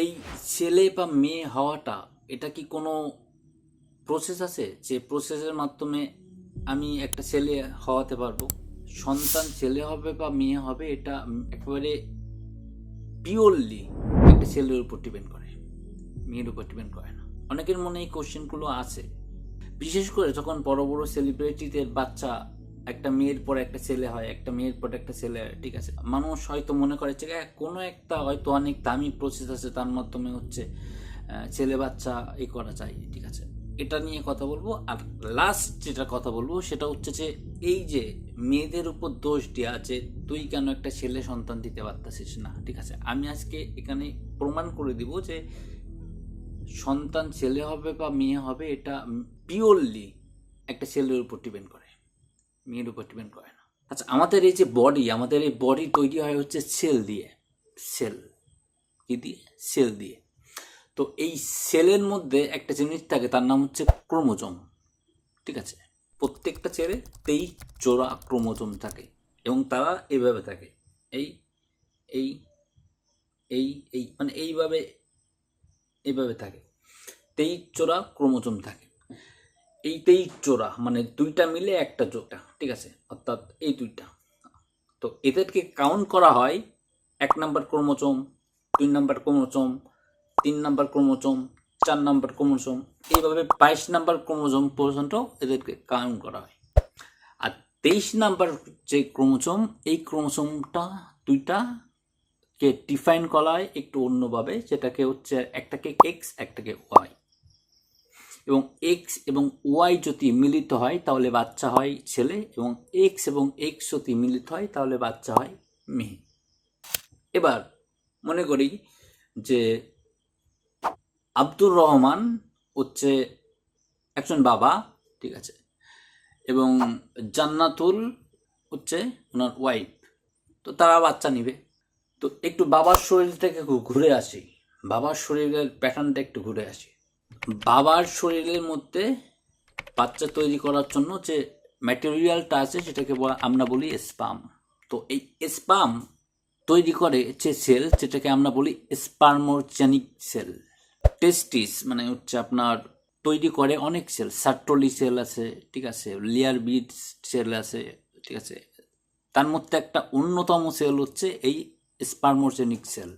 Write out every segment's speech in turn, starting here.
এই ছেলে বা মেয়ে হওয়াটা, এটা কি কোনো প্রসেস আছে? যে প্রসেসের মাধ্যমে আমি একটা ছেলে হওয়াতে পারব? সন্তান ছেলে হবে বা মেয়ে হবে, এটা একেবারে পিওরলি একটা ছেলের উপর ডিপেন্ড করে। মেয়ের উপর ডিপেন্ড করে না। অনেকের মনে এই কোশ্চেনগুলো আছে। বিশেষ করে যখন বড় বড় সেলিব্রিটিদের বাচ্চা একটা মেয়ের পর একটা ছেলে হয়, একটা মেয়ের পর একটা ছেলে হয়, ঠিক আছে? মানুষ হয়তো মনে করে যে কোনো একটা হয়তো অনেক দামি প্রসেস আছে, তার মাধ্যমে হচ্ছে ছেলে বাচ্চা এ করা যায়, ঠিক আছে? এটা নিয়ে কথা বলব। আর লাস্ট যেটা কথা বলব, সেটা হচ্ছে যে, এই যে মেয়েদের উপর দোষ দেওয়া আছে, তুই কেন একটা ছেলে সন্তান দিতে পারতেছিস না, ঠিক আছে? আমি আজকে এখানে প্রমাণ করে দিব যে, সন্তান ছেলে হবে বা মেয়ে হবে, এটা পিওরলি একটা ছেলের উপর ডিপেন্ড করে। মেয়ের উপর ডিপেন্ড করে না। আচ্ছা আমাদের এই যে বডি আমাদের এই বডি তৈরি হয় হচ্ছে সেল দিয়ে। সেল কি দিয়ে? সেল দিয়ে। তো এই সেলের মধ্যে একটা জিনিস থাকে, তার নাম হচ্ছে ক্রোমোজোম। ঠিক আছে? প্রত্যেকটা ছেলে তেইশ জোড়া ক্রোমোজোম থাকে এবং তারা এইভাবে থাকে। এই এই এই এই মানে এইভাবে এইভাবে থাকে। তেইশ জোড়া ক্রোমোজোম থাকে। এই তেইশ জোড়া মানে দুইটা মিলে একটা জোড়া ঠিক আছে? অর্থাৎ এই দুইটা। তো এদেরকে কাউন্ট করা হয় এক নাম্বার ক্রোমোজোম, দুই নাম্বার ক্রোমোজোম, তিন নাম্বার ক্রোমোজোম, চার নাম্বার ক্রোমোজোম, এইভাবে বাইশ নাম্বার ক্রোমোজোম পর্যন্ত এদেরকে কাউন্ট করা হয়। আর তেইশ নাম্বার যে ক্রোমোজোম, এই ক্রোমোজোমটা, দুইটা কে ডিফাইন করা হয় একটু অন্যভাবে, যেটাকে হচ্ছে একটাকে এক্স একটাকে ওয়াই এবং এক্স এবং ওয়াই যদি মিলিত হয়, তাহলে বাচ্চা হয় ছেলে, এবং এক্স এবং এক্স যদি মিলিত হয়, তাহলে বাচ্চা হয় মেয়ে। এবার মনে করি যে আব্দুর রহমান হচ্ছে একজন বাবা, ঠিক আছে, এবং জান্নাতুল হচ্ছে ওনার ওয়াইফ তো তারা বাচ্চা নিবে। তো একটু বাবার শরীর থেকে ঘুরে আসি। বাবার শরীরের প্যাটার্নটা একটু ঘুরে আসি। বাবার শরীরের মধ্যে বাচ্চা তৈরি করার জন্য যে ম্যাটেরিয়ালটা আছে সেটাকে আমরা বলি স্পাম তো এই স্পাম তৈরি করে যে সেল সেটাকে আমরা বলি স্পার্মোজেনিক সেল টেস্টিস মানে হচ্ছে আপনার তৈরি করে অনেক সেল সার্টলি সেল আছে, ঠিক আছে লিয়ার বিড সেল আছে, ঠিক আছে। তার মধ্যে একটা অন্যতম সেল হচ্ছে এই স্পার্মোজেনিক সেল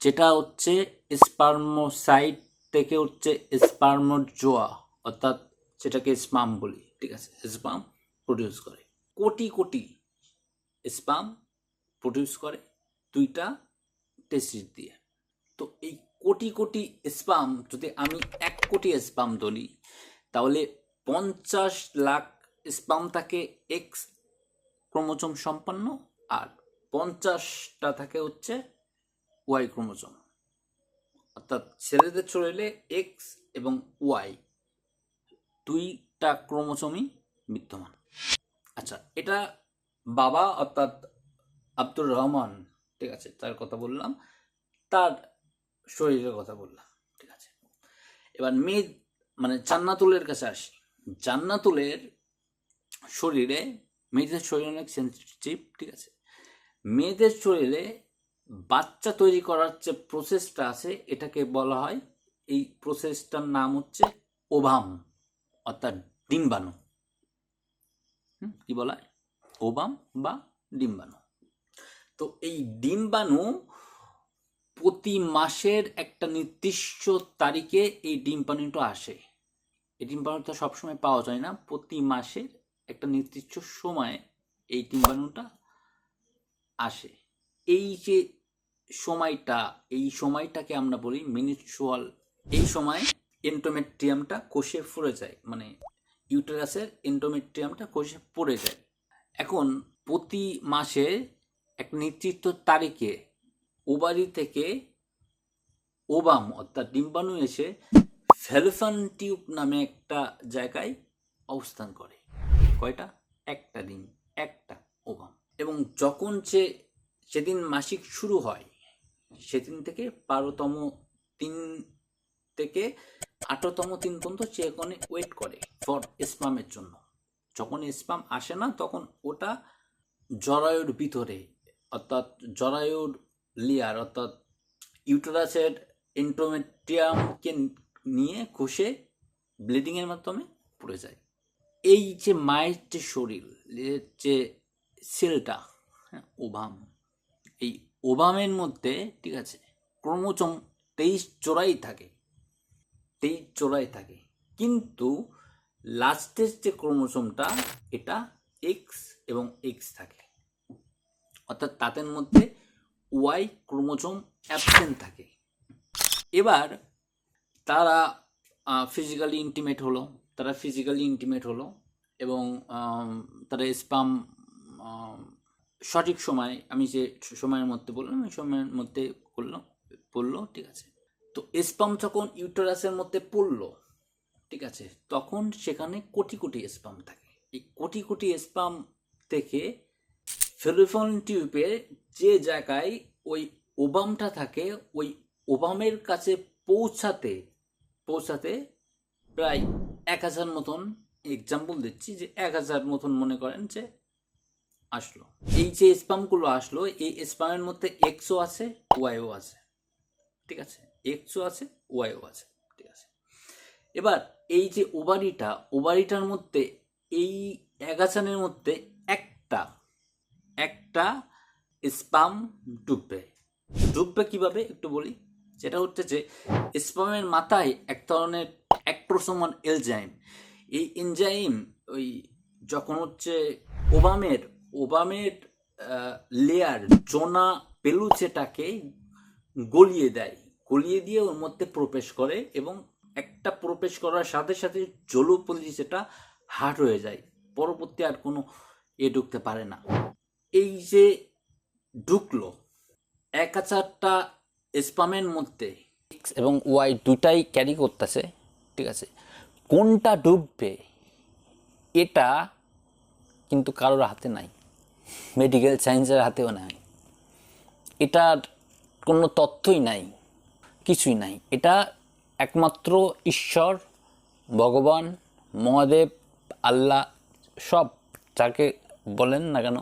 যেটা হচ্ছে স্পার্মোসাইট থেকে হচ্ছে স্পার্মোজোয়া, অর্থাৎ সেটাকে স্পাম বলি, ঠিক আছে? স্পাম প্রডিউস করে। কোটি কোটি স্পাম প্রডিউস করে দুইটা টেস্টিস দিয়ে। তো এই কোটি কোটি স্পাম, যদি আমি এক কোটি স্পাম ধরি, তাহলে পঞ্চাশ লাখ স্পাম থাকে এক্স ক্রোমোজোম সম্পন্ন, আর পঞ্চাশটা থাকে হচ্ছে ওয়াই ক্রোমোজোম। অর্থাৎ ছেলেদের শরীরে এক্স এবং ওয়াই দুইটা ক্রোমোজোমই বিদ্যমান। আচ্ছা এটা বাবা অর্থাৎ আব্দুর রহমান, ঠিক আছে, তার কথা বললাম, তার শরীরের কথা বললাম, ঠিক আছে। এবার মেয়ে মানে জান্নাতুলের কাছে আসি। জান্নাতুলের শরীরে, মেয়েদের শরীর অনেক সেন্সিটিভ ঠিক আছে। মেয়েদের শরীরে বাচ্চা তৈরি করার যে প্রসেসটা আছে, এটাকে বলা হয়, এই প্রসেসটার নাম হচ্ছে ওভাম, অর্থাৎ ডিম্বাণু। কি বলা হয়? ওভাম বা ডিম্বাণু। তো এই ডিম্বাণু প্রতি মাসের একটা নির্দিষ্ট তারিখে এই ডিম্বাণুটা আসে। এই ডিম্বাণুটা সবসময় পাওয়া যায় না। প্রতি মাসের একটা নির্দিষ্ট সময়ে এই ডিম্বাণুটা আসে। এই যে সময়টা, এই সময়টাকে আমরা বলি মিনিচুয়াল এই সময় এন্টোমেট্রিয়ামটা কোষে পড়ে যায় মানে ইউটেরাসের এন্টোমেট্রিয়ামটা কোষে পড়ে যায়। এখন প্রতি মাসে এক নির্দিষ্ট তারিখে ওবারি থেকে ওবাম, অর্থাৎ ডিম্বাণু এসে ফেলফান টিউব নামে একটা জায়গায় অবস্থান করে। কয়টা? একটা দিন একটা ওবাম। এবং যখন সে, সেদিন মাসিক শুরু হয় সেদিন থেকে বারোতম তিন থেকে আঠারোতম তিন পর্যন্ত ওখানে ওয়েট করে ফর স্পামের জন্য। যখন স্পাম আসে না, তখন ওটা জরায়ুর ভিতরে, অর্থাৎ জরায়ুর লেয়ার অর্থাৎ ইউটেরাসের এন্ট্রোমেট্রিয়ামকে নিয়ে ঘষে ব্লিডিংয়ের মাধ্যমে পড়ে যায়। এই যে মায়ের যে শরীর যে সেলটা হ্যাঁ ওভাম এই ওভামের মধ্যে, ঠিক আছে, ক্রোমোজোম তেইশ চোরাই থাকে, তেইশ চোরাই থাকে। কিন্তু লাস্টের যে ক্রোমোজোমটা, এটা এক্স এবং এক্স থাকে। অর্থাৎ তাদের মধ্যে ওয়াই ক্রোমোজোম অ্যাবসেন্ট থাকে। এবার তারা ফিজিক্যালি ইন্টিমেট হলো, তারা ফিজিক্যালি ইন্টিমেট হলো এবং তারা স্পাম সঠিক সময় আমি যে সময়ের মধ্যে বললাম, ওই সময়ের মধ্যে করল পড়ল, ঠিক আছে। তো স্পাম যখন ইউটারাসের মধ্যে পড়ল, ঠিক আছে, তখন সেখানে কোটি কোটি স্পাম থাকে। এই কোটি কোটি স্পাম থেকে ফেলোফোন টিউবে যে জায়গায় ওই ওবামটা থাকে, ওই ওবামের কাছে পৌঁছাতে পৌঁছাতে প্রায় এক হাজার মতন এক্সাম্পল দিচ্ছি যে এক হাজার মতন মনে করেন যে আসলো। এই যে স্পামগুলো আসলো, এই স্পামের মধ্যে এক্সও আছে ওয়াইও আছে। ঠিক আছে? এক্সও আছে ওয়াইও আছে। ঠিক আছে? এবার এই যে ওভারিটা ওভারিটার মধ্যে এই এগাছানের মধ্যে একটা একটা স্পাম ডুববে ডুববে কীভাবে? একটু বলি। যেটা হচ্ছে যে স্পামের মাথায় এক ধরনের অ্যাক্ট্রোসোমান এলজাইম এই এনজাইম ওই যখন হচ্ছে ওবামের ওবামের লেয়ার জোনা পেলুচেটাকে গলিয়ে দেয়। গলিয়ে দিয়ে ওর মধ্যে প্রবেশ করে এবং একটা প্রবেশ করার সাথে সাথে জলপলি সেটা হার্ট হয়ে যায়। পরবর্তী আর কোনো এ ঢুকতে পারে না। এই যে ঢুকলো, এক হাজারটা স্পামের মধ্যে X এবং ওয়াই দুটাই ক্যারি করতেছে, ঠিক আছে? কোনটা ডুববে, এটা কিন্তু কারোর হাতে নাই। মেডিকেল সায়েন্সের হাতেও নাই। এটার কোনো তথ্যই নাই, কিছুই নাই। এটা একমাত্র ঈশ্বর, ভগবান, মহাদেব, আল্লাহ সব যাকে বলেন না কেন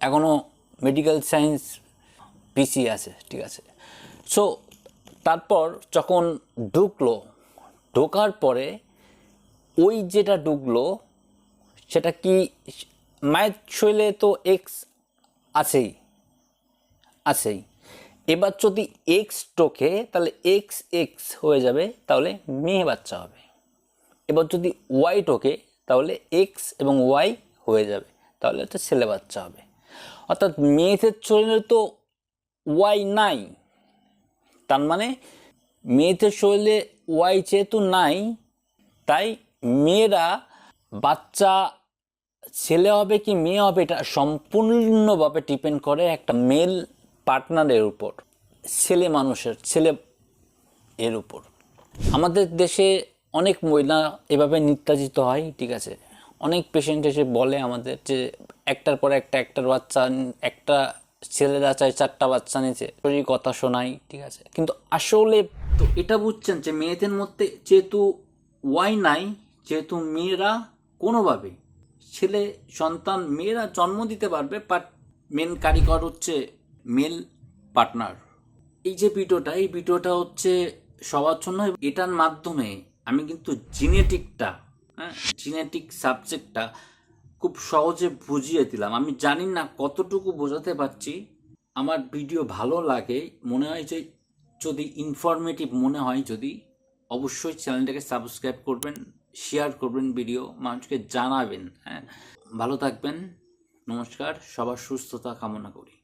এখনও মেডিকেল সায়েন্স পিসি আছে, ঠিক আছে। সো তারপর যখন ঢুকলো, ঢোকার পরে ওই যেটা ঢুকলো, সেটা কি মায়ের শৈলে তো এক্স আছেই আছেই। এবার যদি এক্স টোকে, তাহলে এক্স এক্স হয়ে যাবে, তাহলে মেয়ে বাচ্চা হবে। এবার যদি ওয়াই টোকে, তাহলে এক্স এবং ওয়াই হয়ে যাবে, তাহলে হচ্ছে ছেলে বাচ্চা হবে। অর্থাৎ মেয়েদের শরীরে তো ওয়াই নাই, তার মানে মেয়েদের শরীরে ওয়াই যেহেতু নাই, তাই মেয়েরা বাচ্চা ছেলে হবে কি মেয়ে হবে, এটা সম্পূর্ণভাবে ডিপেন্ড করে একটা মেল পার্টনারের উপর, ছেলে মানুষের, ছেলে এর উপর। আমাদের দেশে অনেক মহিলা এভাবে নির্যাতিত হয়, ঠিক আছে? অনেক পেশেন্ট এসে বলে আমাদের যে একটার পর একটা, একটার বাচ্চা, একটা ছেলেরা চায় চারটা বাচ্চা নিয়েছে শরীর কথা শোনাই, ঠিক আছে? কিন্তু আসলে তো এটা বুঝছেন যে মেয়েদের মধ্যে যেহেতু ওয়াই নাই, যেহেতু মেয়েরা কোনোভাবে ছেলে, সন্তান, মেয়েরা জন্ম দিতে পারবে বাট মেন কারিগর হচ্ছে মেল পার্টনার এই যে ভিডিওটা, এই ভিডিওটা হচ্ছে সবার জন্য এটার মাধ্যমে আমি কিন্তু জিনেটিকটা হ্যাঁ জিনেটিক সাবজেক্টটা খুব সহজে বুঝিয়ে দিলাম। আমি জানি না কতটুকু বোঝাতে পারছি। আমার ভিডিও ভালো লাগে, মনে হয় যে যদি ইনফরমেটিভ মনে হয় যদি, অবশ্যই চ্যানেলটাকে সাবস্ক্রাইব করবেন। শেয়ার করবেন ভিডিও মানুষকে জানাবেন হ্যাঁ। ভালো থাকবেন নমস্কার সবার সুস্থতা কামনা করি।